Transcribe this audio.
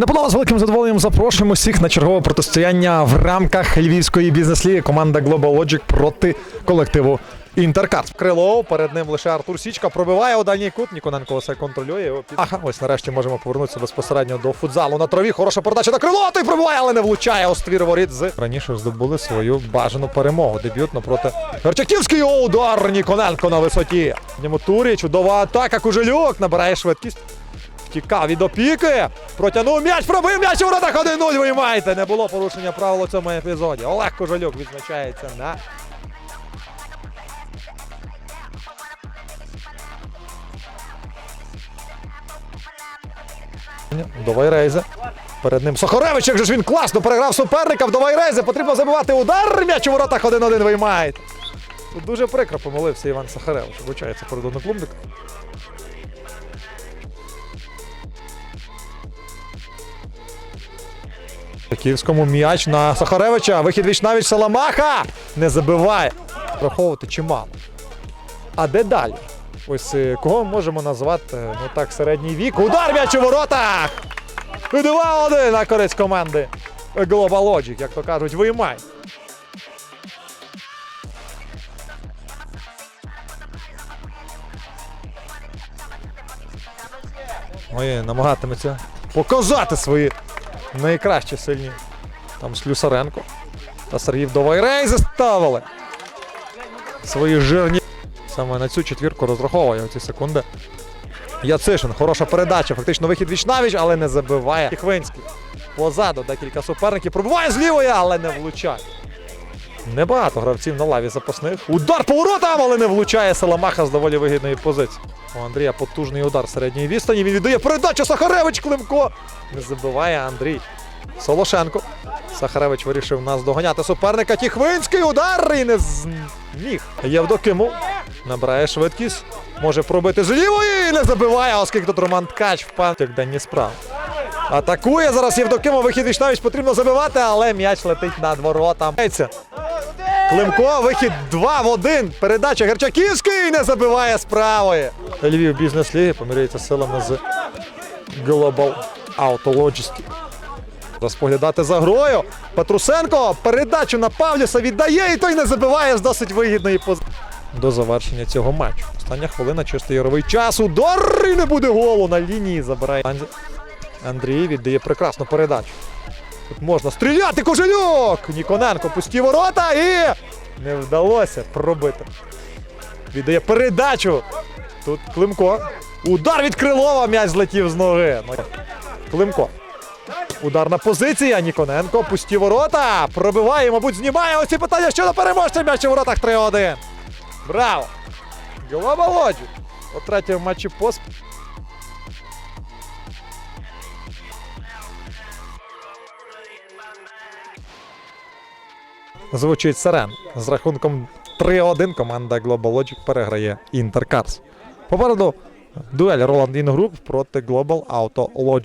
Не з великим задоволенням запрошуємо всіх на чергове протистояння в рамках львівської бізнес-ліги команда Global Logic проти колективу Інтеркарс. Крилов, перед ним лише Артур Січка пробиває у дальній кут. Ніконенко все контролює. Його під- Ага, ось нарешті можемо повернутися безпосередньо до футзалу на траві. Хороша передача на крило. Той пробиває, але не влучає у ствір воріт з раніше здобули свою бажану перемогу. Дебютно проти Герчаківський удар Ніконенко на висоті. В ньому турі чудова атака. Кужелюк набирає швидкість. Втікав від опіки. Протягнув м'яч, пробив м'яч у воротах 1-0 виймаєте. Не було порушення правил у цьому епізоді. Олег Кожалюк відзначається на. До Вайрейзе. Перед ним Сохоревич, як же ж він класно переграв суперника. До Вайрейзе потрібно забивати удар. М'яч у воротах 1-1 виймаєте. Тут дуже прикро помилився Іван Сахаревич. Вибачається перед одноклубником. Київському м'яч на Сахаревича. Вихід віч навіть Саламаха не забиває. Враховувати чимало. А де далі? Ось е, кого ми можемо назвати е, ну так середній вік. Удар м'яч у воротах! 2-1 на користь команди Global Logic, як то кажуть, виймай. Ой, намагатиметься показати свої найкращі сильні. Там Слюсаренко та Сергій Довайрей заставили свої жирні. Саме на цю четвірку розраховує оці ці секунди. Яцишин, хороша передача. Фактично вихід віч навіч, але не забиває. Хвинський. Позаду декілька суперників. Пробуває з лівої, але не влучає. Небагато гравців на лаві запасних. Удар по воротам, але не влучає Саламаха з доволі вигідної позиції. У Андрія потужний удар середньої відстані. Він віддає передачу Сахаревич Климко. Не забиває Андрій. Солошенко. Сахаревич вирішив нас доганяти суперника. Тіхвинський удар і не зміг. Євдокимов набирає швидкість. Може пробити з лівої і не забиває, оскільки тут Роман Ткач впав як денні справи. Атакує зараз Євдокимов. Вихід Вічнавіч потрібно забивати, але м'яч летить над воротам. Климко, вихід 2 в 1. Передача Герчаківський не забиває з правої. Львів бізнес ліги поміряється силами з Global Auto Logistics. Розпоглядати за грою. Петрусенко передачу на Павлюса віддає і той не забиває з досить вигідної позиції. До завершення цього матчу. Остання хвилина, чистий яровий час. Удар і не буде голу на лінії. Забирає Андрій віддає прекрасну передачу. Тут можна стріляти Кожелюк! Ніконенко пусті ворота і не вдалося пробити. Віддає передачу. Тут Климко. Удар від Крилова, м'яч злетів з ноги. Ну, Климко. Ударна позиція. Ніконенко. Пусті ворота. Пробиває, мабуть, знімає. Ось ці питання щодо переможця. М'яч у воротах 3-1. Браво! Голова Лоджі. У третьому матчі поспіль. Звучить сирен. З рахунком 3-1 команда Global Logic переграє Інтеркарс. Попереду дуель Roland Інгруп проти Global Auto Logic.